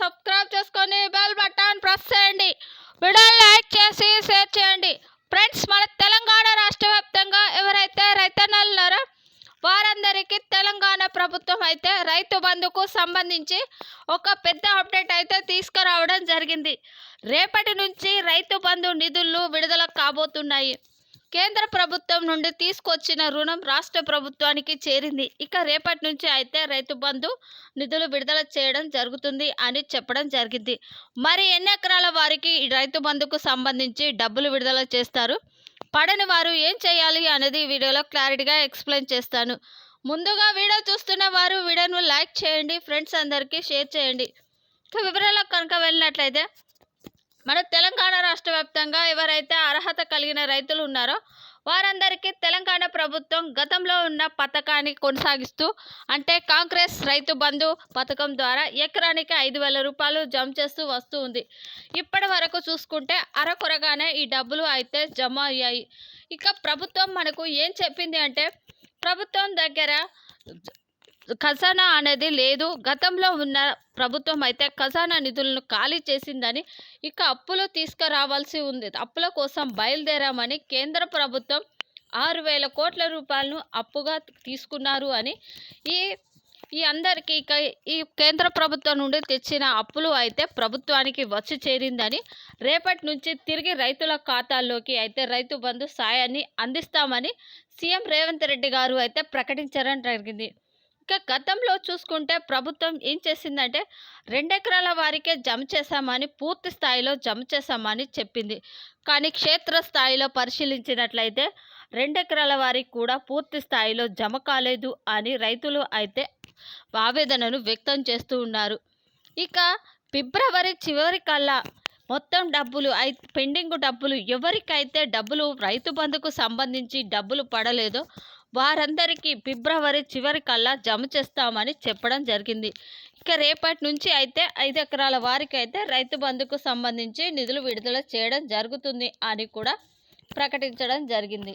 Subscribe చేసుకొని bell button press చేయండి. Video like చేసి షేర్ చేయండి. ఫ్రెండ్స్ మన తెలంగాణ రాష్ట్ర వ్యాప్తంగా ఎవరైతే రైతన్నలున్నారో వారందరికీ తెలంగాణ ప్రభుత్వం అయితే రైతు బంధుకు సంబంధించి ఒక పెద్ద అప్డేట్ అయితే తీసుకురావడం జరిగింది. రేపటి నుంచి రైతు బంధు నిధులు విడుదల కాబోతున్నాయి. కేంద్ర ప్రభుత్వం నుండి తీసుకొచ్చిన రుణం రాష్ట్ర ప్రభుత్వానికి చేరింది. ఇక రేపటి నుంచి అయితే రైతు బంధు నిధులు విడుదల చేయడం జరుగుతుంది అని చెప్పడం జరిగింది. మరి ఎన్ని ఎకరాల వారికి రైతు బంధుకు సంబంధించి డబ్బులు విడుదల చేస్తారు? పడని వారు ఏం చేయాలి అనేది వీడియోలో క్లారిటీగా ఎక్స్ప్లెయిన్ చేస్తాను. ముందుగా వీడియో చూస్తున్న వారు వీడియోను లైక్ చేయండి ఫ్రెండ్స్ అందరికీ షేర్ చేయండి. వివరాలకు కనుక వెళ్ళినట్లయితే మన తెలంగాణ రాష్ట్ర వ్యాప్తంగా ఎవరైతే అర్హత కలిగిన రైతులు ఉన్నారో వారందరికీ తెలంగాణ ప్రభుత్వం గతంలో ఉన్న పథకాన్ని కొనసాగిస్తూ అంటే కాంగ్రెస్ రైతు బంధు పథకం ద్వారా ఎకరానికి ఐదు వేల రూపాయలు జమ చేస్తూ వస్తూ ఉంది. ఇప్పటి వరకు చూసుకుంటే అరకొరగానే ఈ డబ్బులు అయితే జమ అయ్యాయి. ఇక ప్రభుత్వం మనకు ఏం చెప్పింది అంటే ప్రభుత్వం దగ్గర ఖజానా అనేది లేదు. గతంలో ఉన్న ప్రభుత్వం అయితే ఖజానా నిధులను ఖాళీ చేసిందని ఇక అప్పులు తీసుకురావాల్సి ఉంది. అప్పుల కోసం బయలుదేరామని కేంద్ర ప్రభుత్వం ఆరు వేల కోట్ల రూపాయలను అప్పుగా తీసుకున్నారు అని ఈ ఈ అందరికీ ఇక ఈ కేంద్ర ప్రభుత్వం నుండి తెచ్చిన అప్పులు అయితే ప్రభుత్వానికి వచ్చి చేరిందని రేపటి నుంచి తిరిగి రైతుల ఖాతాల్లోకి అయితే రైతు బంధు సాయాన్ని అందిస్తామని సీఎం రేవంత్ రెడ్డి గారు అయితే ప్రకటించడం జరిగింది. ఇక గతంలో చూసుకుంటే ప్రభుత్వం ఏం చేసిందంటే రెండెకరాల వారికే జమ చేశామని పూర్తి స్థాయిలో జమ చేశామని చెప్పింది. కానీ క్షేత్ర స్థాయిలో పరిశీలించినట్లయితే రెండెకరాల వారికి కూడా పూర్తి స్థాయిలో జమ కాలేదు అని రైతులు అయితే ఆవేదనను వ్యక్తం చేస్తూ ఉన్నారు. ఇక ఫిబ్రవరి చివరి కల్లా మొత్తం డబ్బులు అయి పెండింగ్ డబ్బులు ఎవరికైతే డబ్బులు రైతు బంధుకు సంబంధించి డబ్బులు పడలేదో వారందరికీ ఫిబ్రవరి చివరి కల్లా జమ చేస్తామని చెప్పడం జరిగింది. ఇక రేపటి నుంచి అయితే ఐదు ఎకరాల వారికి అయితే రైతు బంధుకు సంబంధించి నిధులు విడుదల చేయడం జరుగుతుంది అని కూడా ప్రకటించడం జరిగింది.